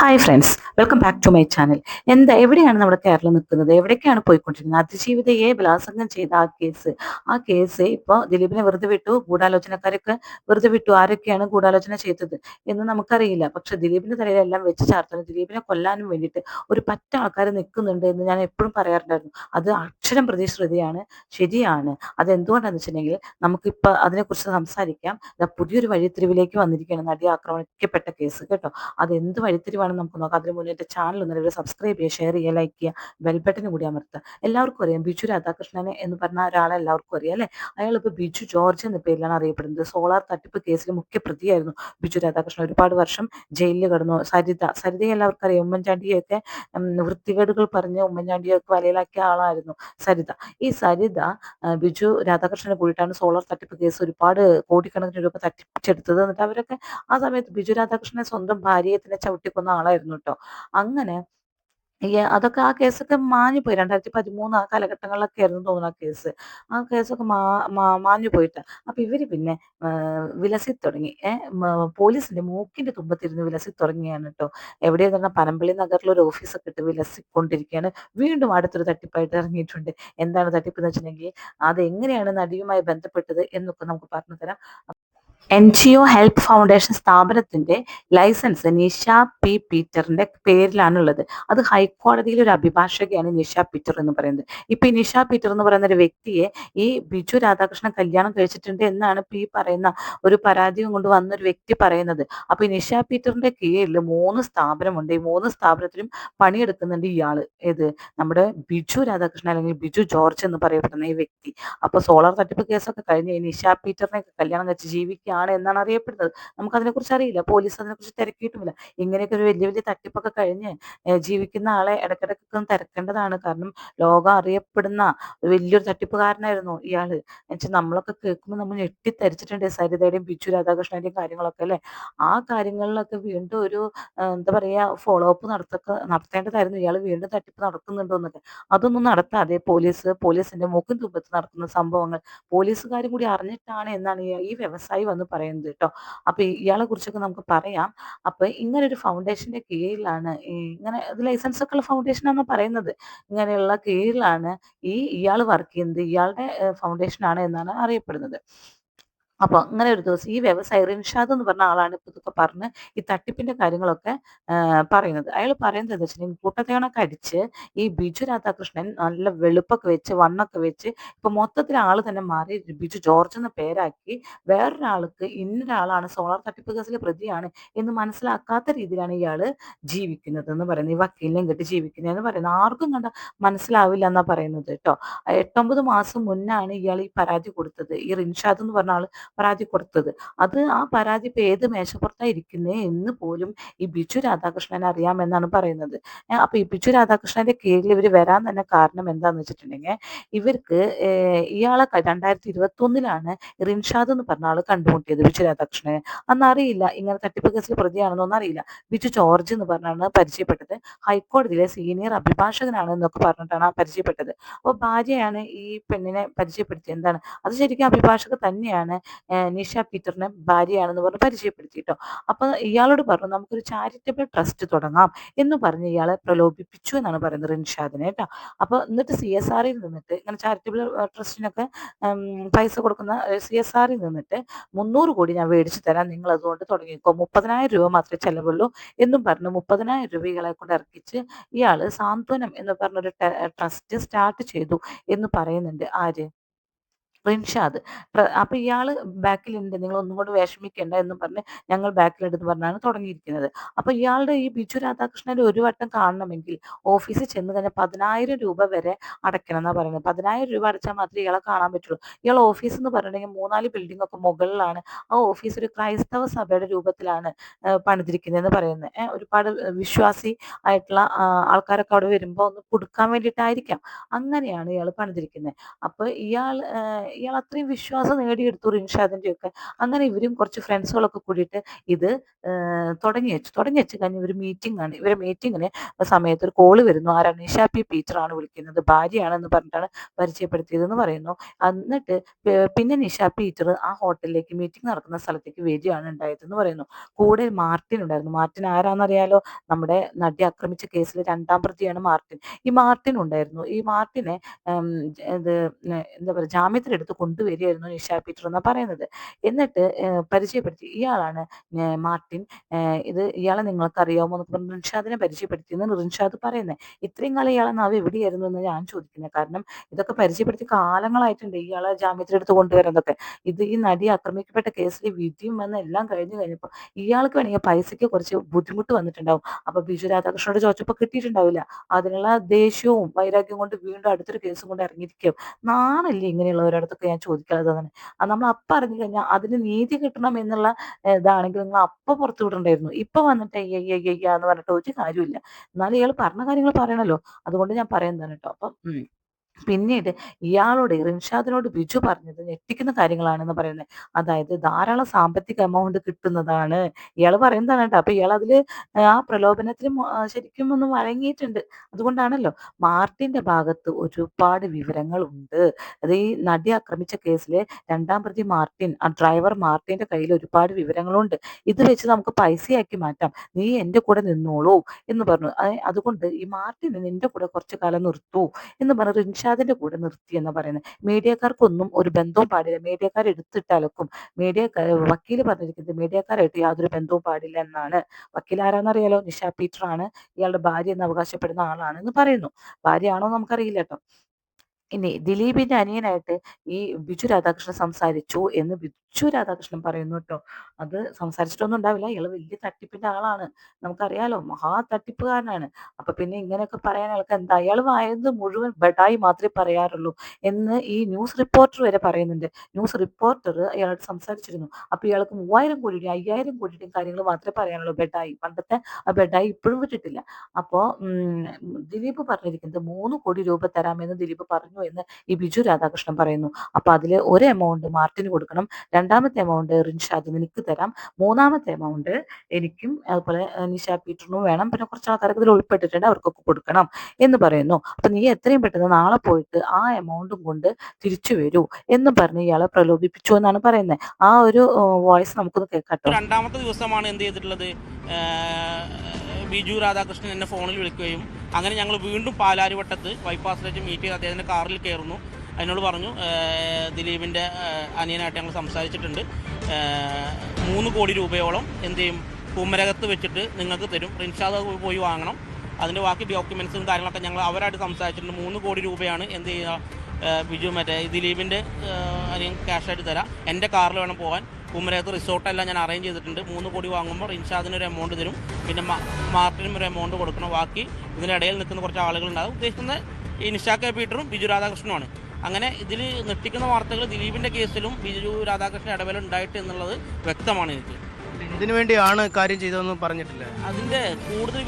Hi friends welcome back to my channel എന്താ എവിടെയാണ് നമ്മുടെ കേരളം നിൽക്കുന്നത്? എവിടേക്കാണ് പോയിക്കൊണ്ടിരിക്കുന്നത് അതിജീവിതയെ ബലാത്സംഗം ചെയ്ത ആ കേസ് ആ കേസ് ഇപ്പോൾ ദിലീപിനെ വെറുതെ വിട്ടു ഗൂഢാലോചനക്കാരൊക്കെ വെറുതെ വിട്ടു. ആരൊക്കെയാണ് ഗൂഢാലോചന ചെയ്തത് എന്ന് നമുക്കറിയില്ല. പക്ഷെ ദിലീപിന്റെ തലയിലെല്ലാം വെച്ച് ചാർത്തുന്നു ദിലീപിനെ കൊല്ലാനും വേണ്ടിയിട്ട് ഒരു പറ്റ ആൾക്കാർ നിൽക്കുന്നുണ്ട് എന്ന് ഞാൻ എപ്പോഴും പറയാറുണ്ടായിരുന്നു. അത് അക്ഷരം പ്രതി ശ്രുതിയാണ് ശരിയാണ്. അത് എന്തുകൊണ്ടാണെന്ന് വെച്ചിട്ടുണ്ടെങ്കിൽ നമുക്കിപ്പോൾ അതിനെക്കുറിച്ച് സംസാരിക്കാം. പുതിയൊരു വഴിത്തിരിവിലേക്ക് വന്നിരിക്കുകയാണ് നടി ആക്രമിക്കപ്പെട്ട കേസ് കേട്ടോ. അത് എന്ത് വഴിത്തിരിവാണെന്ന് നമുക്ക് നോക്കാം. അതിന് മുന്നേ എന്റെ ചാനൽ ഒന്ന് സബ്സ്ക്രൈബ് ചെയ്യുക ഷെയർ ചെയ്യുക ലൈക്ക് ചെയ്യുക ബെൽ ബട്ടൺ കൂടി അമർത്തുക. എല്ലാവർക്കും അറിയാം ബിജു രാധാകൃഷ്ണനെ എന്ന് പറഞ്ഞ ഒരാളെ എല്ലാവർക്കും അറിയാം അല്ലേ? അയാൾ ബിജു ജോർജ് എന്ന പേരിലാണ് അറിയപ്പെടുന്നത്. സോളാർ തട്ടിപ്പ് കേസിൽ മുഖ്യ പ്രതിയായിരുന്നു ബിജു രാധാകൃഷ്ണൻ. ഒരുപാട് വർഷം ജയിലിൽ കിടന്നു. സരിത സരിതയെ എല്ലാവർക്കും അറിയാം. ഉമ്മൻചാണ്ടിയൊക്കെ വൃത്തികേടുകൾ പറഞ്ഞ് ഉമ്മൻചാണ്ടിയൊക്കെ വലയിലാക്കിയ ആളായിരുന്നു സരിത. ഈ സരിത ബിജു രാധാകൃഷ്ണനെ കൂടിയിട്ടാണ് സോളാർ തട്ടിപ്പ് കേസ് ഒരുപാട് കോടിക്കണക്കിന് രൂപ തട്ടിപ്പിച്ചെടുത്തത്. എന്നിട്ട് അവരൊക്കെ ആ സമയത്ത് ബിജു രാധാകൃഷ്ണനെ സ്വന്തം ഭാര്യയെ തന്നെ ചവിട്ടിക്കൊന്ന ആളായിരുന്നു കേട്ടോ അങ്ങനെ അതൊക്കെ ആ കേസൊക്കെ മാഞ്ഞു പോയി രണ്ടായിരത്തി പതിമൂന്ന് ആ കാലഘട്ടങ്ങളിലൊക്കെ ആയിരുന്നു തോന്നുന്നു ആ കേസ്. ആ കേസൊക്കെ മാ മാഞ്ഞു പോയിട്ട് അപ്പൊ ഇവർ പിന്നെ വിലസി തുടങ്ങി പോലീസിന്റെ മൂക്കിന്റെ തുമ്പത്തിരുന്ന് വിലസി തുടങ്ങിയാണ് കേട്ടോ എവിടെയെന്ന് പറഞ്ഞാൽ പനമ്പള്ളി നഗറിൽ ഒരു ഓഫീസൊക്കെ ഇട്ട് വിലസിക്കൊണ്ടിരിക്കുകയാണ്. വീണ്ടും അടുത്തൊരു തട്ടിപ്പായിട്ട് ഇറങ്ങിയിട്ടുണ്ട്. എന്താണ് തട്ടിപ്പ് എന്ന് വെച്ചിട്ടുണ്ടെങ്കിൽ അത് എങ്ങനെയാണ് നടിയുമായി ബന്ധപ്പെട്ടത് എന്നൊക്കെ നമുക്ക് പറഞ്ഞു തരാം N G O help foundation സ്ഥാപനത്തിന്റെ ലൈസൻസ് നിഷ പി പീറ്ററിന്റെ പേരിലാണുള്ളത്. അത് ഹൈക്കോടതിയിൽ ഒരു അഭിഭാഷകയാണ് നിഷ പീറ്റർ എന്ന് പറയുന്നത്. ഇപ്പൊ ഈ നിഷ പീറ്റർ എന്ന് പറയുന്ന ഒരു വ്യക്തിയെ ഈ ബിജു രാധാകൃഷ്ണൻ കല്യാണം കഴിച്ചിട്ടുണ്ട് എന്നാണ് പി പറയുന്ന ഒരു പരാതിയും കൊണ്ട് വന്ന ഒരു വ്യക്തി പറയുന്നത്. അപ്പൊ ഈ നിഷ പീറ്ററിന്റെ കീഴിൽ മൂന്ന് സ്ഥാപനമുണ്ട്. ഈ മൂന്ന് സ്ഥാപനത്തിലും പണിയെടുക്കുന്നുണ്ട് ഇയാൾ. ഏത്? നമ്മുടെ ബിജു രാധാകൃഷ്ണൻ അല്ലെങ്കിൽ ബിജു ജോർജ് എന്ന് പറയപ്പെടുന്ന ഈ വ്യക്തി. അപ്പൊ സോളാർ തട്ടിപ്പ് കേസൊക്കെ കഴിഞ്ഞ് ഈ നിഷ പീറ്ററിനെ കല്യാണം കഴിച്ച് ജീവിക്കുകയാണ് എന്നാണ് അറിയപ്പെടുന്നത്. നമുക്ക് അതിനെക്കുറിച്ച് അറിയില്ല. പോലീസ് അതിനെക്കുറിച്ച് തിരക്കിയിട്ടുമില്ല. ഇങ്ങനെയൊക്കെ ഒരു വലിയ വലിയ തട്ടിപ്പൊക്കെ കഴിഞ്ഞ് ജീവിക്കുന്ന ആളെ ഇടയ്ക്കിടയ്ക്കൊക്കെ ഒന്ന് തിരക്കേണ്ടതാണ്. കാരണം ലോകം അറിയപ്പെടുന്ന വലിയൊരു തട്ടിപ്പുകാരനായിരുന്നു ഇയാൾ. എന്നുവെച്ചാൽ നമ്മളൊക്കെ കേൾക്കുമ്പോൾ നമ്മൾ ഞെട്ടിത്തരിച്ചിട്ടുണ്ട് സരിതയുടെയും ബിജു രാധാകൃഷ്ണന്റെയും കാര്യങ്ങളൊക്കെ അല്ലെ? ആ കാര്യങ്ങളിലൊക്കെ വീണ്ടും ഒരു എന്താ പറയാ ഫോളോ അപ്പ് നടത്തൊക്കെ നടത്തേണ്ടതായിരുന്നു. ഇയാൾ വീണ്ടും തട്ടിപ്പ് നടക്കുന്നുണ്ടോ എന്നൊക്കെ. അതൊന്നും നടത്താതെ പോലീസ് പോലീസിന്റെ മുഖം തുമ്പത്ത് നടക്കുന്ന സംഭവങ്ങൾ പോലീസുകാരും കൂടി അറിഞ്ഞിട്ടാണ് എന്നാണ് ഈ വ്യവസായി വന്ന് പറയുന്നത് കേട്ടോ അപ്പൊ ഈ- ഇയാളെ കുറിച്ചൊക്കെ നമുക്ക് പറയാം. അപ്പൊ ഇങ്ങനെ ഒരു ഫൗണ്ടേഷന്റെ കീഴിലാണ് ഇങ്ങനെ ഇത് ലൈസൻസ് ഒക്കെ ഉള്ള ഫൗണ്ടേഷൻ ആണ് പറയുന്നത്? ഇങ്ങനെയുള്ള കീഴിലാണ് ഈ ഇയാൾ വർക്ക് ചെയ്യുന്നത്. ഇയാളുടെ ഫൗണ്ടേഷൻ ആണ് എന്നാണ് അറിയപ്പെടുന്നത്. അപ്പൊ അങ്ങനെ ഒരു ദിവസം ഈ വ്യവസായി റിൻഷാദ് എന്ന് പറഞ്ഞ ആളാണ് ഇപ്പൊ ഇതൊക്കെ പറഞ്ഞ് ഈ തട്ടിപ്പിന്റെ കാര്യങ്ങളൊക്കെ പറയുന്നത്. അയാൾ പറയുന്നത് എന്താ വെച്ചാൽ കൂട്ടത്തേണൊക്കെ അടിച്ച് ഈ ബിജു രാധാകൃഷ്ണൻ നല്ല വെളുപ്പൊക്കെ വെച്ച് വണ്ണൊക്കെ വെച്ച് ഇപ്പൊ മൊത്തത്തിൽ ആൾ തന്നെ മാറി ബിജു ജോർജ് എന്ന പേരാക്കി വേറൊരാൾക്ക് ഇന്നൊരാളാണ് സോളാർ തട്ടിപ്പ് കേസിലെ പ്രതിയാണ് എന്ന് മനസ്സിലാക്കാത്ത രീതിയിലാണ് ഇയാൾ ജീവിക്കുന്നത് എന്ന് പറയുന്നത്. ഈ വക്കീലിനെയും കെട്ടി ജീവിക്കുന്നതെന്ന് പറയുന്നത്. ആർക്കും കണ്ട മനസ്സിലാവില്ല എന്നാ പറയുന്നത് കേട്ടോ. എട്ടൊമ്പത് മാസം മുന്നാണ് ഇയാൾ ഈ പരാതി കൊടുത്തത്. ഈ റിൻഷാദ് എന്ന് പറഞ്ഞ ആൾ പരാതി കൊടുത്തത്. അത് ആ പരാതി ഇപ്പൊ ഏത് മേശപ്പുറത്താണ് ഇരിക്കുന്നത് എന്ന് പോലും ഈ ബിജു രാധാകൃഷ്ണനെ അറിയാമെന്നാണ് പറയുന്നത്. അപ്പം ഈ ബിജു രാധാകൃഷ്ണന്റെ കീഴിൽ ഇവർ വരാൻ തന്നെ കാരണം എന്താന്ന് വെച്ചിട്ടുണ്ടെങ്കിൽ ഇവർക്ക് ഇയാളെ രണ്ടായിരത്തി ഇരുപത്തി ഒന്നിലാണ് റിൻഷാദ് എന്ന് പറഞ്ഞ ആൾ കണ്ടുമുട്ടിയത് ബിജു രാധാകൃഷ്ണനെ. അന്ന് അറിയില്ല ഇങ്ങനെ തട്ടിപ്പ് കേസിൽ പ്രതിയാണെന്നൊന്നും അറിയില്ല ബിജു ജോർജ് എന്ന് പറഞ്ഞാണ് പരിചയപ്പെട്ടത്. ഹൈക്കോടതിയിലെ സീനിയർ അഭിഭാഷകനാണ് എന്നൊക്കെ പറഞ്ഞിട്ടാണ് ആ പരിചയപ്പെട്ടത്. അപ്പോൾ ഭാര്യയാണ് ഈ പെണ്ണിനെ പരിചയപ്പെടുത്തിയത്. എന്താണ്? അത് ശരിക്കും അഭിഭാഷക തന്നെയാണ് നിഷ പീറ്ററിനെ ഭാര്യയാണെന്ന് പറഞ്ഞ് പരിചയപ്പെടുത്തിട്ടോ അപ്പൊ ഇയാളോട് പറഞ്ഞു നമുക്കൊരു ചാരിറ്റബിൾ ട്രസ്റ്റ് തുടങ്ങാം എന്ന് പറഞ്ഞ് ഇയാളെ പ്രലോഭിപ്പിച്ചു എന്നാണ് പറയുന്നത് റിൻഷാദിനെ കേട്ടോ. അപ്പൊ എന്നിട്ട് സി എസ് ആറിൽ നിന്നിട്ട് ഇങ്ങനെ ചാരിറ്റബിൾ ട്രസ്റ്റിനൊക്കെ പൈസ കൊടുക്കുന്ന സി എസ് ആറിൽ നിന്നിട്ട് മുന്നൂറ് കോടി ഞാൻ മേടിച്ചു തരാം നിങ്ങൾ അതുകൊണ്ട് തുടങ്ങിക്കോ. മുപ്പതിനായിരം രൂപ മാത്രമേ ചെലവുള്ളൂ എന്നും പറഞ്ഞു. മുപ്പതിനായിരം രൂപ ഇയാളെ കൊണ്ട് ഇറക്കിച്ച് ഇയാൾ സാന്ത്വനം എന്ന് പറഞ്ഞൊരു ട്രസ്റ്റ് സ്റ്റാർട്ട് ചെയ്തു എന്ന് പറയുന്നുണ്ട് ആര്? റിൻഷാദ് അപ്പോൾ അപ്പൊ ഇയാൾ ബാക്കിലുണ്ട്. നിങ്ങൾ ഒന്നും കൂടെ വിഷമിക്കേണ്ട എന്ന് പറഞ്ഞ് ഞങ്ങൾ ബാക്കിലുണ്ടെന്ന് പറഞ്ഞാണ് തുടങ്ങിയിരിക്കുന്നത്. അപ്പൊ ഇയാളുടെ ഈ ബിജു രാധാകൃഷ്ണന്റെ ഒരു വട്ടം കാണണമെങ്കിൽ ഓഫീസിൽ ചെന്ന് കഴിഞ്ഞാൽ പതിനായിരം രൂപ വരെ അടയ്ക്കണം എന്നാ പറയുന്നത്. പതിനായിരം രൂപ അടച്ചാൽ മാത്രമേ ഇയാളെ കാണാൻ പറ്റുള്ളൂ. ഇയാൾ ഓഫീസ് എന്ന് പറഞ്ഞിട്ടുണ്ടെങ്കിൽ മൂന്നാൽ ബിൽഡിംഗ് ഒക്കെ മുകളിലാണ്. ആ ഓഫീസ് ഒരു ക്രൈസ്തവ സഭയുടെ രൂപത്തിലാണ് പണിതിരിക്കുന്നത് പണിതിരിക്കുന്നതെന്ന് പറയുന്നത്. ഒരുപാട് വിശ്വാസി ആയിട്ടുള്ള ആൾക്കാരൊക്കെ അവിടെ വരുമ്പോൾ ഒന്ന് കൊടുക്കാൻ വേണ്ടിയിട്ടായിരിക്കാം. അങ്ങനെയാണ് ഇയാൾ പണിതിരിക്കുന്നത്. അപ്പൊ ഇയാൾ ഇയാൾ അത്രയും വിശ്വാസം നേടിയെടുത്തു റിൻഷാദിന്റെ ഒക്കെ അങ്ങനെ ഇവരും കുറച്ച് ഫ്രണ്ട്സുകളൊക്കെ കൂടിയിട്ട് ഇത് തുടങ്ങി വെച്ചു. തുടങ്ങി വെച്ച് കഴിഞ്ഞ് ഒരു മീറ്റിംഗ് ആണ് ഇവരെ മീറ്റിങ്ങിന് സമയത്ത് ഒരു കോൾ വരുന്നു. ആരാണ് നിഷ പി ടീച്ചറാണ് വിളിക്കുന്നത്. ഭാര്യയാണെന്ന് പറഞ്ഞിട്ടാണ് പരിചയപ്പെടുത്തിയതെന്ന് പറയുന്നു. എന്നിട്ട് പിന്നെ നിഷ ടീച്ചർ ആ ഹോട്ടലിലേക്ക് മീറ്റിംഗ് നടക്കുന്ന സ്ഥലത്തേക്ക് വരികയാണ് ഉണ്ടായതെന്ന് പറയുന്നു. കൂടെ മാർട്ടിൻ ഉണ്ടായിരുന്നു. മാർട്ടിൻ ആരാന്നറിയാലോ? നമ്മുടെ നടി ആക്രമിച്ച കേസിൽ രണ്ടാം പ്രതിയാണ് മാർട്ടിൻ. ഈ മാർട്ടിൻ ഉണ്ടായിരുന്നു. ഈ മാർട്ടിനെ ഇത് എന്താ പറയുക ജാമ്യത്തിലെടുത്ത് കൊണ്ടുവരികയായിരുന്നു നിഷ പീറ്റർ എന്നാണ് പറയുന്നത്. എന്നിട്ട് പരിചയപ്പെടുത്തി. ഇയാളാണ് മാർട്ടിൻ. ഇത് ഇയാളെ നിങ്ങൾക്ക് നിങ്ങൾക്കറിയാമോ എന്നൊക്കെ പറഞ്ഞ് റിൻഷാദിനെ പരിചയപ്പെടുത്തിയെന്ന് റിൻഷാദ് പറയുന്നത് ഇത്രയും കാലം ഇയാളെ നാവ് എവിടെയായിരുന്നു എന്ന് ഞാൻ ചോദിക്കുന്നത് കാരണം ഇതൊക്കെ പരിചയപ്പെടുത്തി കാലങ്ങളായിട്ടുണ്ട് ഇയാളെ ജാമ്യത്തിലെടുത്ത് കൊണ്ടുവരുന്നതൊക്കെ. ഇത് ഈ നടി ആക്രമിക്കപ്പെട്ട കേസിൽ വിധിയും വന്ന് എല്ലാം കഴിഞ്ഞു കഴിഞ്ഞപ്പോൾ ഇയാൾക്ക് വേണമെങ്കിൽ പൈസയ്ക്ക് കുറച്ച് ബുദ്ധിമുട്ട് വന്നിട്ടുണ്ടാവും. അപ്പൊ ബിജു രാധാകൃഷ്ണനോട് ചോദിച്ചപ്പോൾ കിട്ടിയിട്ടുണ്ടാവില്ല. അതിനുള്ള ദേഷ്യവും വൈരാഗ്യവും കൊണ്ട് വീണ്ടും അടുത്തൊരു കേസും കൊണ്ട് ഇറങ്ങിയിരിക്കും നാണല്ലേ ഇങ്ങനെയുള്ളവരടുത്തൊക്കെ ഞാൻ ചോദിക്കാതെ തന്നെ. അത് നമ്മൾ അപ്പം അറിഞ്ഞു കഴിഞ്ഞാൽ അതിന് നീതി കിട്ടണം എന്നുള്ള ഇതാണെങ്കിൽ നിങ്ങൾ അപ്പം പുറത്തു വിടണ്ടായിരുന്നു. ഇപ്പൊ വന്നിട്ട് അയ്യ അയ്യ എന്ന് പറഞ്ഞിട്ട് ഒരു കാര്യമില്ല എന്നാലും ഇയാൾ പറഞ്ഞ കാര്യങ്ങൾ പറയണല്ലോ. അതുകൊണ്ട് ഞാൻ പറയുന്നതാണ് കേട്ടോ. അപ്പം പിന്നീട് ഇയാളോട് റിൻഷാദിനോട് ബിജു പറഞ്ഞത് ഞെട്ടിക്കുന്ന കാര്യങ്ങളാണെന്ന് പറയുന്നത്. അതായത് ധാരാളം സാമ്പത്തിക എമൗണ്ട് കിട്ടുന്നതാണ്. ഇയാൾ പറയുന്നതാണ് കേട്ടോ. അപ്പൊ ഇയാൾ അതിൽ ആ പ്രലോഭനത്തിൽ ശരിക്കും ഒന്ന് വഴങ്ങിയിട്ടുണ്ട്. അതുകൊണ്ടാണല്ലോ മാർട്ടിന്റെ ഭാഗത്ത് ഒരുപാട് വിവരങ്ങളുണ്ട്. അത് ഈ നടി ആക്രമിച്ച കേസിലെ രണ്ടാം പ്രതി മാർട്ടിൻ ആ ഡ്രൈവർ മാർട്ടിന്റെ കയ്യിൽ ഒരുപാട് വിവരങ്ങളുണ്ട്. ഇത് വെച്ച് നമുക്ക് പൈസയാക്കി മാറ്റാം. നീ എന്റെ കൂടെ നിന്നോളൂ എന്ന് പറഞ്ഞു. അതുകൊണ്ട് ഈ മാർട്ടിന് നിന്റെ കൂടെ കുറച്ചു കാലം നിർത്തു എന്ന് പറഞ്ഞു റിൻഷാ നിഷാദിന്റെ കൂടെ നിർത്തി എന്ന് പറയുന്നത് മീഡിയക്കാർക്കൊന്നും ഒരു ബന്ധവും പാടില്ല. മീഡിയക്കാർ എടുത്തിട്ടലക്കും. മീഡിയ വക്കീൽ പറഞ്ഞിരിക്കുന്നത് മീഡിയക്കാരായിട്ട് യാതൊരു ബന്ധവും പാടില്ല എന്നാണ്. വക്കീൽ ആരാന്നറിയാലോ? നിഷ പീറ്റർ ആണ് ഇയാളുടെ ഭാര്യ എന്ന് അവകാശപ്പെടുന്ന ആളാണെന്ന് പറയുന്നു. ഭാര്യയാണോ നമുക്കറിയില്ല കേട്ടോ. ഇനി ദിലീപിന്റെ അനിയനായിട്ട് ഈ ബിജു രാധാകൃഷ്ണൻ സംസാരിച്ചു എന്ന് ബിജു രാധാകൃഷ്ണൻ പറയുന്നു കേട്ടോ. അത് സംസാരിച്ചിട്ടൊന്നും ഉണ്ടാവില്ല. ഇയാൾ വലിയ തട്ടിപ്പിന്റെ ആളാണ്. നമുക്കറിയാലോ മഹാ തട്ടിപ്പുകാരനാണ്. അപ്പൊ പിന്നെ ഇങ്ങനെയൊക്കെ പറയാൻ ഇയാൾക്ക് എന്താ? അയാൾ വായത് മുഴുവൻ ബഡായി മാത്രമേ പറയാറുള്ളൂ എന്ന് ഈ ന്യൂസ് റിപ്പോർട്ടർ വരെ പറയുന്നുണ്ട്. ന്യൂസ് റിപ്പോർട്ടർ അയാളോട് സംസാരിച്ചിരുന്നു. അപ്പൊ ഇയാൾക്ക് മൂവായിരം കോടിയുടെയും അയ്യായിരം കോടിയുടെയും കാര്യങ്ങൾ മാത്രമേ പറയാനുള്ളൂ. ബെഡായി. പണ്ടത്തെ ആ ബെഡായി ഇപ്പോഴും വിട്ടിട്ടില്ല. അപ്പോ ദിലീപ് പറഞ്ഞിരിക്കുന്നത് മൂന്ന് കോടി രൂപ തരാമെന്ന് ദിലീപ് പറഞ്ഞു എന്ന് ഈ ബിജു രാധാകൃഷ്ണൻ പറയുന്നു. അപ്പൊ അതിൽ ഒരു എമൗണ്ട് മാർട്ടിന് കൊടുക്കണം. രണ്ടാമത്തെ എമൗണ്ട് റിൻഷാദ് നിനക്ക് തരാം. മൂന്നാമത്തെ എമൗണ്ട് എനിക്കും അതുപോലെ നിഷ പീറ്ററിനും വേണം. പിന്നെ കുറച്ച് ആൾക്കാർക്ക് ഇതിൽ ഉൾപ്പെട്ടിട്ടുണ്ട്. അവർക്കൊക്കെ കൊടുക്കണം എന്ന് പറയുന്നു. അപ്പൊ നീ എത്രയും പെട്ടെന്ന് നാളെ പോയിട്ട് ആ എമൗണ്ടും കൊണ്ട് തിരിച്ചു വരൂ എന്ന് പറഞ്ഞ് ഇയാളെ പ്രലോഭിപ്പിച്ചു എന്നാണ് പറയുന്നത് ആ ഒരു വോയിസ് നമുക്കൊന്ന് കേൾക്കാട്ടോ രണ്ടാമത്തെ ദിവസമാണ് എന്ത് ചെയ്തിട്ടുള്ളത്? ബിജു രാധാകൃഷ്ണൻ എന്നെ ഫോണിൽ വിളിക്കുകയും അങ്ങനെ ഞങ്ങൾ വീണ്ടും പാലാരിവട്ടത്ത് ബൈപ്പാസിലേക്ക് മീറ്റ് ചെയ്ത് അദ്ദേഹത്തിന്റെ കാറിൽ കയറുന്നു. അതിനോട് പറഞ്ഞു ദിലീപിന്റെ അനിയനായിട്ട് ഞങ്ങൾ സംസാരിച്ചിട്ടുണ്ട്. മൂന്ന് കോടി രൂപയോളം എന്ത് ചെയ്യും കുമരകത്ത് വെച്ചിട്ട് നിങ്ങൾക്ക് തരും. റിൻഷാദ് പോയി വാങ്ങണം. അതിന്റെ ബാക്കി ഡോക്യുമെൻസും കാര്യങ്ങളൊക്കെ ഞങ്ങൾ അവരായിട്ട് സംസാരിച്ചിട്ടുണ്ട്. മൂന്ന് കോടി രൂപയാണ് എന്ത് ചെയ്യുക ബിജു മറ്റേ ദിലീപിന്റെ അനിയൻ ക്യാഷായിട്ട് തരാം. എന്റെ കാറിൽ വേണം പോകാൻ. കുമരകത്ത് റിസോർട്ടെല്ലാം ഞാൻ അറേഞ്ച് ചെയ്തിട്ടുണ്ട്. മൂന്ന് കോടി വാങ്ങുമ്പോൾ റിൻഷാദിന് ഒരു എമൗണ്ട് തരും. പിന്നെ മാർട്ടിനും ഒരു എമൗണ്ട് കൊടുക്കണം. ബാക്കി ഇതിനിടയിൽ നിൽക്കുന്ന കുറച്ച് ആളുകളുണ്ടാകും ഉദ്ദേശിക്കുന്നത് ഈ നിഷാ കെ പീറ്ററും ബിജു രാധാകൃഷ്ണനുമാണ്. അങ്ങനെ ഇതിൽ ഞെട്ടിക്കുന്ന വാർത്തകൾ ദിലീപിന്റെ കേസിലും ബിജു രാധാകൃഷ്ണൻ ഇടപെടൽ ഉണ്ടായിട്ട് എന്നുള്ളത് വ്യക്തമാണ് എനിക്ക്. ഇതിനു വേണ്ടിയാണ് കാര്യം ചെയ്തതെന്ന് പറഞ്ഞിട്ടില്ല? അതിന്റെ കൂടുതൽ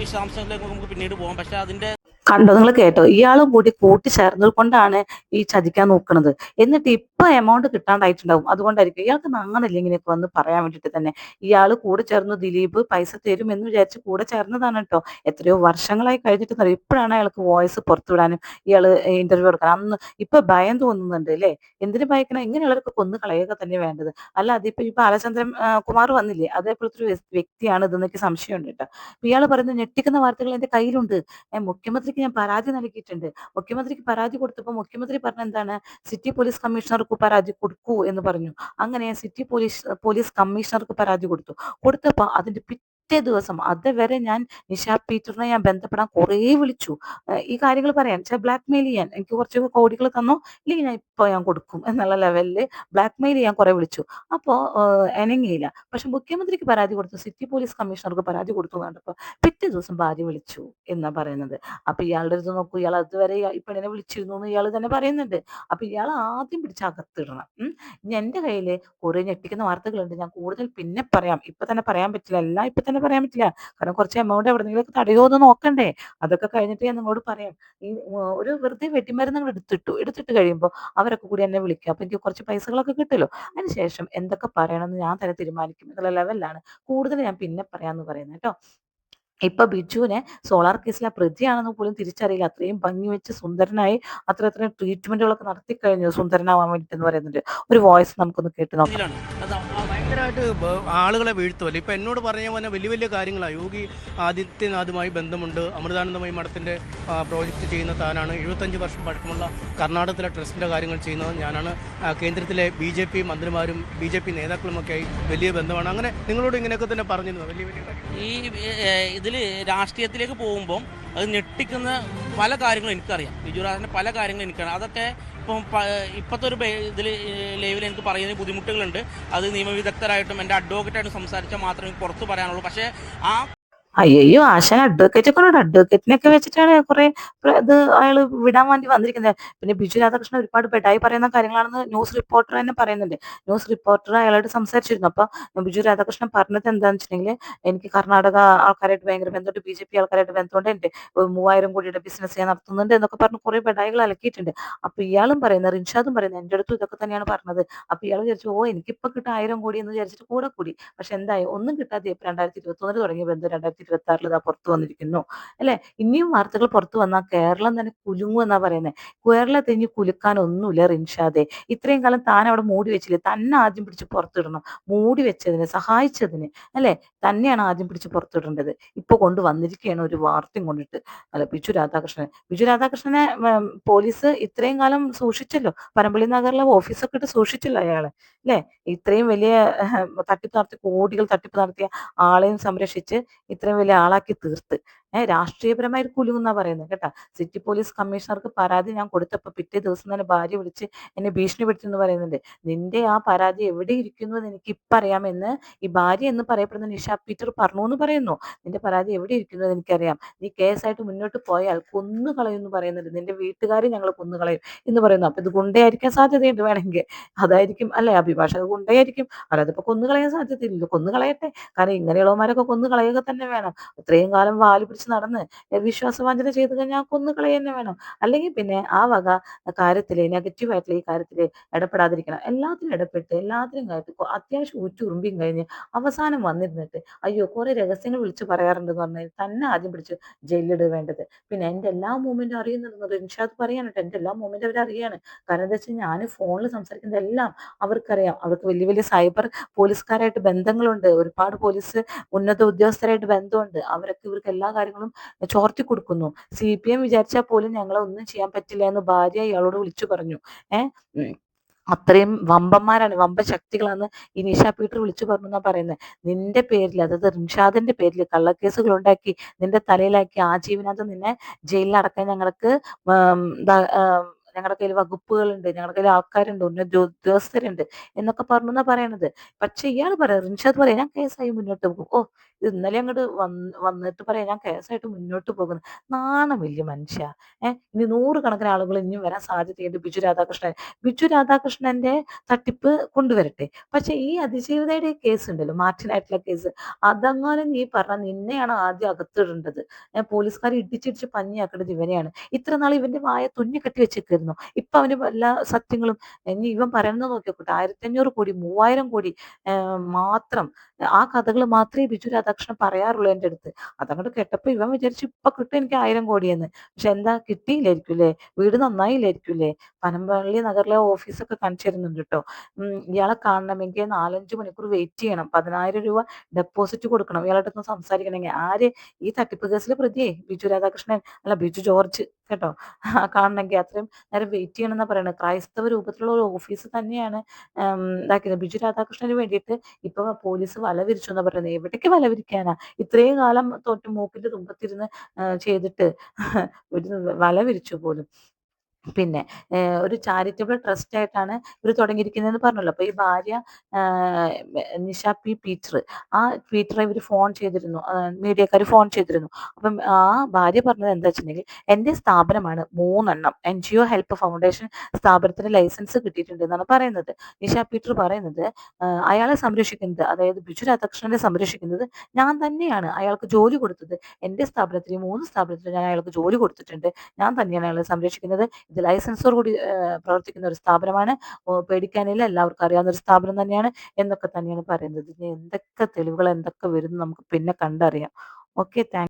വിശദാംശങ്ങളിലേക്ക് നമുക്ക് പിന്നീട് പോകാം. പക്ഷെ അതിന്റെ കണ്ടോ നിങ്ങൾ കേട്ടോ? ഇയാളും കൂടി കൂട്ടിച്ചേർന്നത് കൊണ്ടാണ് ഈ ചതിക്കാൻ നോക്കുന്നത് എന്നിട്ട് ഇപ്പൊ എമൗണ്ട് കിട്ടാണ്ടായിട്ടുണ്ടാവും. അതുകൊണ്ടായിരിക്കും ഇയാൾക്ക് നങ്ങനല്ല ഇങ്ങനെയൊക്കെ വന്ന് പറയാൻ വേണ്ടിയിട്ട് തന്നെ. ഇയാൾ കൂടെ ചേർന്ന് ദിലീപ് പൈസ തരും എന്ന് വിചാരിച്ച് കൂടെ ചേർന്നതാണ് കേട്ടോ എത്രയോ വർഷങ്ങളായി കഴിഞ്ഞിട്ട് ഇപ്പോഴാണ് അയാൾക്ക് വോയിസ് പുറത്തുവിടാനും ഇയാൾ ഇന്റർവ്യൂ കൊടുക്കാൻ അന്ന് ഇപ്പൊ ഭയം തോന്നുന്നുണ്ട് അല്ലേ എന്തിനു ഭയക്കണം? ഇങ്ങനെയുള്ളവർക്ക് കൊന്നു കളയുക തന്നെ വേണ്ടത്. അല്ല അതിപ്പോ ഈ ബാലചന്ദ്രൻ കുമാർ വന്നില്ലേ? അതേപോലത്തെ ഒരു വ്യക്തിയാണ് ഇതെന്നൊക്കെ സംശയമുണ്ട് കേട്ടോ ഇയാൾ പറയുന്നത് ഞെട്ടിക്കുന്ന വാർത്തകൾ എന്റെ കയ്യിലുണ്ട്. മുഖ്യമന്ത്രിക്ക് ഞാൻ പരാതി നൽകിയിട്ടുണ്ട്. മുഖ്യമന്ത്രിക്ക് പരാതി കൊടുത്തപ്പോൾ മുഖ്യമന്ത്രി പറഞ്ഞ എന്താണ്? സിറ്റി പോലീസ് കമ്മീഷണർക്ക് പരാതി കൊടുക്കൂ എന്ന് പറഞ്ഞു. അങ്ങനെ സിറ്റി പോലീസ് പോലീസ് കമ്മീഷണർക്ക് പരാതി കൊടുത്തു. കൊടുത്തപ്പോൾ അതിന്റെ പിറ്റേ ദിവസം. അതുവരെ ഞാൻ നിഷ പീറ്ററിനെ ഞാൻ ബന്ധപ്പെടാൻ കുറേ വിളിച്ചു. ഈ കാര്യങ്ങൾ പറയാൻ. വെച്ചാൽ ബ്ലാക്ക് മെയിൽ ചെയ്യാൻ. എനിക്ക് കുറച്ച് കോടികൾ തന്നോ? ഇല്ലെങ്കിൽ ഞാൻ ഇപ്പോൾ ഞാൻ കൊടുക്കും എന്നുള്ള ലെവലിൽ ബ്ലാക്ക് മെയിൽ ചെയ്യാൻ കുറേ വിളിച്ചു. അപ്പോ എനങ്ങിയില്ല പക്ഷെ മുഖ്യമന്ത്രിക്ക് പരാതി കൊടുത്തു. സിറ്റി പോലീസ് കമ്മീഷണർക്ക് പരാതി കൊടുത്തു കണ്ടപ്പോൾ പിറ്റേ ദിവസം ഭാര്യ വിളിച്ചു എന്നാ പറയുന്നത്. അപ്പൊ ഇയാളുടെ അടുത്ത് നോക്കൂ. ഇയാൾ അതുവരെ ഈ എന്നെ വിളിച്ചിരുന്നു എന്ന് ഇയാൾ തന്നെ പറയുന്നുണ്ട്. അപ്പൊ ഇയാൾ ആദ്യം പിടിച്ച് അകത്തിടണം. ഇനി എന്റെ കയ്യിൽ കുറെ ഞെട്ടിക്കുന്ന വാർത്തകളുണ്ട്. ഞാൻ കൂടുതൽ പിന്നെ പറയാം. ഇപ്പൊ തന്നെ പറയാൻ പറ്റില്ല. എല്ലാം ഇപ്പൊ തന്നെ തന്നെ പറയാൻ പറ്റില്ല. കാരണം കുറച്ച് എമൗണ്ട് എവിടെന്നെങ്കിലും തടയോ എന്ന് നോക്കണ്ടേ. അതൊക്കെ കഴിഞ്ഞിട്ട് ഞാൻ നിങ്ങളോട് പറയാം. ഈ ഒരു വെറുതെ വെട്ടിമരുന്ന് അങ്ങട് എടുത്തിട്ടു എടുത്തിട്ട് കഴിയുമ്പോൾ അവരൊക്കെ കൂടി എന്നെ വിളിക്കുക അപ്പൊ എനിക്ക് കുറച്ച് പൈസകളൊക്കെ കിട്ടുമല്ലോ അതിനുശേഷം എന്തൊക്കെ പറയണമെന്ന് ഞാൻ തന്നെ തീരുമാനിക്കും. എന്നുള്ള ലെവലിലാണ് കൂടുതൽ ഞാൻ പിന്നെ പറയാമെന്ന് പറയുന്നത് കേട്ടോ. ഇപ്പൊ ബിജുവിനെ സോളാർ കേസിലെ പ്രതിയാണെന്ന് പോലും തിരിച്ചറിയില്ല. അത്രയും ഭംഗി വെച്ച് സുന്ദരനായി അത്ര അത്ര ട്രീറ്റ്മെന്റുകളൊക്കെ നടത്തി കഴിഞ്ഞു സുന്ദരനാവാൻ വേണ്ടിട്ട് എന്ന് പറയുന്നുണ്ട്. ഒരു വോയിസ് നമുക്കൊന്ന് കേട്ട് നോക്കാം. ഭയങ്കരമായിട്ട് ആളുകളെ വീഴ്ത്തുമല്ലോ ഇപ്പം എന്നോട് പറഞ്ഞ പോലെ വലിയ വലിയ കാര്യങ്ങളാണ് യോഗി ആദിത്യനാഥുമായി ബന്ധമുണ്ട്. അമൃതാനന്ദമയി മഠത്തിന്റെ പ്രോജക്റ്റ് ചെയ്യുന്ന താനാണ്. എഴുപത്തഞ്ച് വർഷം പഴക്കമുള്ള കർണാടകത്തിലെ ട്രസ്റ്റിന്റെ കാര്യങ്ങൾ ചെയ്യുന്നത് ഞാനാണ്. കേന്ദ്രത്തിലെ ബി ജെ പി മന്ത്രിമാരും ബി ജെ പി നേതാക്കളുമൊക്കെയായി വലിയ ബന്ധമാണ്. അങ്ങനെ നിങ്ങളോട് ഇങ്ങനെയൊക്കെ തന്നെ പറഞ്ഞിരുന്നു. വലിയ വലിയ ഈ ഇതിൽ രാഷ്ട്രീയത്തിലേക്ക് പോകുമ്പം അത് ഞെട്ടിക്കുന്ന പല കാര്യങ്ങളും എനിക്കറിയാം. ബിജുരാജന്റെ പല കാര്യങ്ങളും എനിക്കറിയാം. അതൊക്കെ ഇപ്പം ഇപ്പോഴത്തെ ഒരു ഇതിൽ ലൈവിൽ എനിക്ക് പറയുന്ന ബുദ്ധിമുട്ടുകളുണ്ട്. അത് നിയമവിദഗ്ധരായിട്ടും എന്റെ അഡ്വക്കേറ്റായിട്ടും സംസാരിച്ചാൽ മാത്രമേ പുറത്ത് പറയാനുള്ളൂ. പക്ഷേ ആ അയ്യോ ആശാൻ അഡ്വക്കേറ്റ് ഒക്കെ ഉണ്ട്? അഡ്വക്കേറ്റിനൊക്കെ വെച്ചിട്ടാണ് കുറെ ഇത് അയാൾ വിടാൻ വേണ്ടി വന്നിരിക്കുന്നത്. പിന്നെ ബിജു രാധാകൃഷ്ണൻ ഒരുപാട് പെടായി പറയുന്ന കാര്യങ്ങളാണെന്ന് ന്യൂസ് റിപ്പോർട്ടർ തന്നെ പറയുന്നുണ്ട്. ന്യൂസ് റിപ്പോർട്ടർ അയാളോട് സംസാരിച്ചിരുന്നു. അപ്പൊ ബിജു രാധാകൃഷ്ണൻ പറഞ്ഞത് എന്താണെന്ന് വെച്ചിട്ടുണ്ടെങ്കിൽ എനിക്ക് കർണാടക ആൾക്കാരായിട്ട് ഭയങ്കര ബന്ധമുണ്ട്. ബി ജെ പി ആൾക്കാരായിട്ട് ബന്ധമുണ്ട്. എന്റെ മൂവായിരം കോടിയുടെ ബിസിനസ് ഞാൻ നടത്തുന്നുണ്ട് എന്നൊക്കെ പറഞ്ഞ് കുറെ പെടായികൾ അലക്കിയിട്ടുണ്ട്. അപ്പൊ ഇയാളും പറയുന്നത് റിൻഷാദും പറയുന്നത് എന്റെ അടുത്തും ഇതൊക്കെ തന്നെയാണ് പറഞ്ഞത്. അപ്പൊ ഇയാൾ വിചാരിച്ചു ഓ എനിക്കിപ്പോ കിട്ടാൻ ആയിരം കോടി എന്ന് വിചാരിച്ചിട്ട് കൂടെ കൂടി. പക്ഷെ എന്തായി? ഒന്നും കിട്ടാതെ രണ്ടായിരത്തി ഇരുപത്തി ഒന്നിൽ തുടങ്ങിയ ബന്ധം രണ്ടായിരത്തി ഇരുപത്തി ആറിൽ ഇതാ പുറത്തു വന്നിരിക്കുന്നു. അല്ലെ? ഇനിയും വാർത്തകൾ പുറത്തു വന്നാൽ കേരളം തന്നെ കുലുങ്ങും എന്നാ പറയുന്നത് കേരളത്തെ കുലുക്കാൻ ഒന്നുമില്ല റിൻഷാദെ. ഇത്രയും കാലം താൻ അവിടെ മൂടി വെച്ചില്ലേ? തന്നെ ആദ്യം പിടിച്ച് പുറത്തിടണം. മൂടി വെച്ചതിന് സഹായിച്ചതിന്. അല്ലെ? തന്നെയാണ് ആദ്യം പിടിച്ച് പുറത്തിടേണ്ടത്. ഇപ്പൊ കൊണ്ട് വന്നിരിക്കുകയാണ് ഒരു വാർത്തയും കൊണ്ടിട്ട്. അല്ല ബിജു രാധാകൃഷ്ണൻ ബിജു രാധാകൃഷ്ണനെ പോലീസ് ഇത്രയും കാലം സൂക്ഷിച്ചല്ലോ. പനമ്പള്ളി നഗറിലെ ഓഫീസൊക്കെ ഇട്ട് സൂക്ഷിച്ചല്ലോ അയാളെ. അല്ലെ ഇത്രയും വലിയ തട്ടിപ്പ് നടത്തി കോടികൾ തട്ടിപ്പ് നടത്തിയ ആളെയും സംരക്ഷിച്ച് ഇത്രയും വലിയ ആളാക്കി തീർത്ത്. ഏഹ് ഒരു കുലുങ്ങുന്നാ പറയുന്നത് കേട്ടാ? സിറ്റി പോലീസ് കമ്മീഷണർക്ക് പരാതി ഞാൻ കൊടുത്തപ്പോ പിറ്റേ ദിവസം തന്നെ ഭാര്യ വിളിച്ച് എന്നെ ഭീഷണിപ്പെടുത്തിയെന്ന് പറയുന്നുണ്ട്. നിന്റെ ആ പരാതി എവിടെ ഇരിക്കുന്നു എന്ന് എനിക്ക് ഇപ്പം അറിയാമെന്ന് ഈ ഭാര്യ എന്ന് പറയപ്പെടുന്ന നിഷ പീറ്റർ പറഞ്ഞു എന്ന് പറയുന്നു. നിന്റെ പരാതി എവിടെ ഇരിക്കുന്നു എന്ന് എനിക്കറിയാം. നീ കേസായിട്ട് മുന്നോട്ട് പോയാൽ കൊന്നു കളയുമെന്ന് പറയുന്നുണ്ട്. നിന്റെ വീട്ടുകാരെ ഞങ്ങൾ കൊന്നു കളയും എന്ന് പറയുന്നു. അപ്പൊ ഇത് ഗുണ്ടയായിരിക്കാൻ സാധ്യതയുണ്ട് വേണമെങ്കിൽ. അതായിരിക്കും അല്ലെ? അഭിഭാഷക ഗുണ്ടയായിരിക്കും. അല്ലാതെ ഇപ്പൊ കൊന്നു കളയാൻ സാധ്യതയില്ലല്ലോ കൊന്നു കളയട്ടെ. കാരണം ഇങ്ങനെയുള്ളവന്മാരൊക്കെ കൊന്നു കളയുക തന്നെ വേണം. ഇത്രയും കാലം വാൽ പിടിച്ച് നടന്ന് വിശ്വാസവാഞ്ചന ചെയ്ത് കഴിഞ്ഞാൽ കൊന്നു കളയുക തന്നെ വേണം. അല്ലെങ്കിൽ പിന്നെ ആ വക കാര്യത്തിൽ നെഗറ്റീവ് ആയിട്ടുള്ള ഈ കാര്യത്തിൽ ഇടപെടാതിരിക്കണം. എല്ലാത്തിനും ഇടപെട്ട് എല്ലാത്തിനും കാര്യത്തിൽ അത്യാവശ്യം ഊറ്റുറുമ്പിയും കഴിഞ്ഞ് അവസാനം വന്നിരുന്നിട്ട് അയ്യോ കുറെ രഹസ്യങ്ങൾ വിളിച്ച് പറയാറുണ്ടെന്ന് പറഞ്ഞാൽ തന്നെ ആദ്യം പിടിച്ച് ജയിലിലിടുക വേണ്ടത്. പിന്നെ എന്റെ എല്ലാ മൂമെന്റും അറിയുന്നുണ്ടെന്ന് റിൻഷാദ് പറയാനുണ്ട്. എന്റെ എല്ലാ മൂമെന്റും അവർ അറിയാണ് കാരണം എന്താ വെച്ചാൽ ഞാൻ ഫോണിൽ സംസാരിക്കുന്നതെല്ലാം അവർക്കറിയാം. അവർക്ക് വലിയ വലിയ സൈബർ പോലീസുകാരായിട്ട് ബന്ധങ്ങളുണ്ട്. ഒരുപാട് പോലീസ് ഉന്നത ഉദ്യോഗസ്ഥരായിട്ട് ബന്ധമുണ്ട്. അവരൊക്കെ ഇവർക്ക് എല്ലാ കാര്യങ്ങളും ചോർത്തി കൊടുക്കുന്നു. സി പി എം വിചാരിച്ചാൽ പോലും ഞങ്ങളെ ഒന്നും ചെയ്യാൻ പറ്റില്ല എന്ന് ഭാര്യ ഇയാളോട് വിളിച്ചു പറഞ്ഞു. ഏഹ് അത്രയും വമ്പന്മാരാണ് വമ്പ ശക്തികളാണ് ഈ നിഷ പീറ്റർ വിളിച്ചു പറഞ്ഞു എന്നാ പറയുന്നത് നിന്റെ പേരിൽ അതായത് റിൻഷാദിന്റെ പേരിൽ കള്ളക്കേസുകൾ ഉണ്ടാക്കി നിന്റെ തലയിലാക്കി ആജീവനാഥം നിന്നെ ജയിലിൽ അടക്കാൻ ഞങ്ങൾക്ക് ഞങ്ങളുടെ കയ്യിൽ വകുപ്പുകളുണ്ട് ഞങ്ങളുടെ കയ്യിൽ ആൾക്കാരുണ്ട് ഉന്നത ഉദ്യോഗസ്ഥരുണ്ട് എന്നൊക്കെ പറഞ്ഞു എന്നാ പറയണത്. പക്ഷെ ഇയാൾ പറയാം റിൻഷാദ് പറയാം ഞാൻ കേസായി മുന്നോട്ട് പോകും. ഓ ഇന്നലെ അങ്ങോട്ട് വന്ന് വന്നിട്ട് പറയാം ഞാൻ കേസായിട്ട് മുന്നോട്ട് പോകുന്നു. നാണം വലിയ മനുഷ്യ. ഏഹ് ഇനി നൂറുകണക്കിന് ആളുകൾ ഇനിയും വരാൻ സാധ്യതയുണ്ട് ബിജു രാധാകൃഷ്ണൻ ബിജു രാധാകൃഷ്ണന്റെ തട്ടിപ്പ് കൊണ്ടുവരട്ടെ. പക്ഷെ ഈ അതിജീവിതയുടെ കേസ് ഉണ്ടല്ലോ മാർട്ടിനായിട്ടുള്ള കേസ്. അതങ്ങനെ നീ പറഞ്ഞ നിന്നെയാണ് ആദ്യം അകത്തിടേണ്ടത്. പോലീസുകാർ ഇടിച്ചിടിച്ച് പഞ്ഞിയാക്കേണ്ടത് ഇവനെയാണ് ഇത്ര നാൾ ഇവന്റെ വായ തുന്നി കെട്ടി വെച്ചേക്കായിരുന്നു. ഇപ്പൊ അവന് എല്ലാ സത്യങ്ങളും ഇനി ഇവൻ പറയുന്നത് നോക്കിയോട്ടെ ആയിരത്തി അഞ്ഞൂറ് കോടി മൂവായിരം കോടി മാത്രം ആ കഥകൾ മാത്രമേ ബിജു രാധാകൃഷ്ണൻ പറയാറുള്ളൂ എന്റെ അടുത്ത്. അതങ്ങോട്ട് കേട്ടപ്പോ ഇവൻ വിചാരിച്ചു ഇപ്പൊ കിട്ടും എനിക്ക് ആയിരം കോടിയെന്ന്. പക്ഷെ എന്താ കിട്ടിയില്ലായിരിക്കൂലേ വീട് നന്നായില്ലായിരിക്കൂലേ പനമ്പള്ളി നഗറിലെ ഓഫീസൊക്കെ കാണിച്ചു തരുന്നുണ്ട് കേട്ടോ ഇയാളെ കാണണമെങ്കിൽ നാലഞ്ച് മണിക്കൂർ വെയിറ്റ് ചെയ്യണം. പതിനായിരം രൂപ ഡെപ്പോസിറ്റ് കൊടുക്കണം. ഇയാളുടെ അടുത്ത് സംസാരിക്കണമെങ്കിൽ. ആര് ഈ തട്ടിപ്പ് കേസിലെ പ്രതിയെ? ബിജു രാധാകൃഷ്ണൻ. അല്ല ബിജു ജോർജ്. കേട്ടോ. കാണണമെങ്കിൽ അത്രയും നേരം വെയിറ്റ് ചെയ്യണം എന്നാ പറയുന്നത് ക്രൈസ്തവ രൂപത്തിലുള്ള ഒരു ഓഫീസ് തന്നെയാണ് ഇതാക്കിയത്. ബിജു രാധാകൃഷ്ണന് വേണ്ടിയിട്ട് ഇപ്പൊ പോലീസ് വല വിരിച്ചു എന്നാ പറയുന്നത്. എവിടേക്ക് വല വിരിക്കാനാ? ഇത്രയും കാലം തോറ്റ് മൂക്കിന്റെ തുമ്പത്തിരുന്ന് ചെയ്തിട്ട് ഒരു വല വിരിച്ചു പോലും. പിന്നെ ഒരു ചാരിറ്റബിൾ ട്രസ്റ്റ് ആയിട്ടാണ് ഇവർ തുടങ്ങിയിരിക്കുന്നതെന്ന് പറഞ്ഞല്ലോ. അപ്പോൾ ഈ ഭാര്യ നിഷ പി പീറ്റർ ആ പീറ്ററെ ഇവർ ഫോൺ ചെയ്തിരുന്നു. മീഡിയക്കാർ ഫോൺ ചെയ്തിരുന്നു. അപ്പം ആ ഭാര്യ പറഞ്ഞത് എന്താ വെച്ചിട്ടുണ്ടെങ്കിൽ എന്റെ സ്ഥാപനമാണ് മൂന്നെണ്ണം. N G O help foundation സ്ഥാപനത്തിന് ലൈസൻസ് കിട്ടിയിട്ടുണ്ട് എന്നാണ് പറയുന്നത്. നിഷ പീറ്റർ പറയുന്നത് അയാളെ സംരക്ഷിക്കുന്നത് അതായത് ബിജു രാധാകൃഷ്ണനെ സംരക്ഷിക്കുന്നത് ഞാൻ തന്നെയാണ്. അയാൾക്ക് ജോലി കൊടുത്തത്. എന്റെ സ്ഥാപനത്തിൽ മൂന്ന് സ്ഥാപനത്തിൽ ഞാൻ അയാൾക്ക് ജോലി കൊടുത്തിട്ടുണ്ട്. ഞാൻ തന്നെയാണ് അയാളെ സംരക്ഷിക്കുന്നത്. ഇത് ലൈസൻസോട് കൂടി പ്രവർത്തിക്കുന്ന ഒരു സ്ഥാപനമാണ്. പേടിക്കാനില്ല എല്ലാവർക്കും അറിയാവുന്ന ഒരു സ്ഥാപനം തന്നെയാണ് എന്നൊക്കെ തന്നെയാണ് പറയുന്നത്. ഇനി എന്തൊക്കെ തെളിവുകൾ എന്തൊക്കെ വരുന്നു നമുക്ക് പിന്നെ കണ്ടറിയാം. Okay thank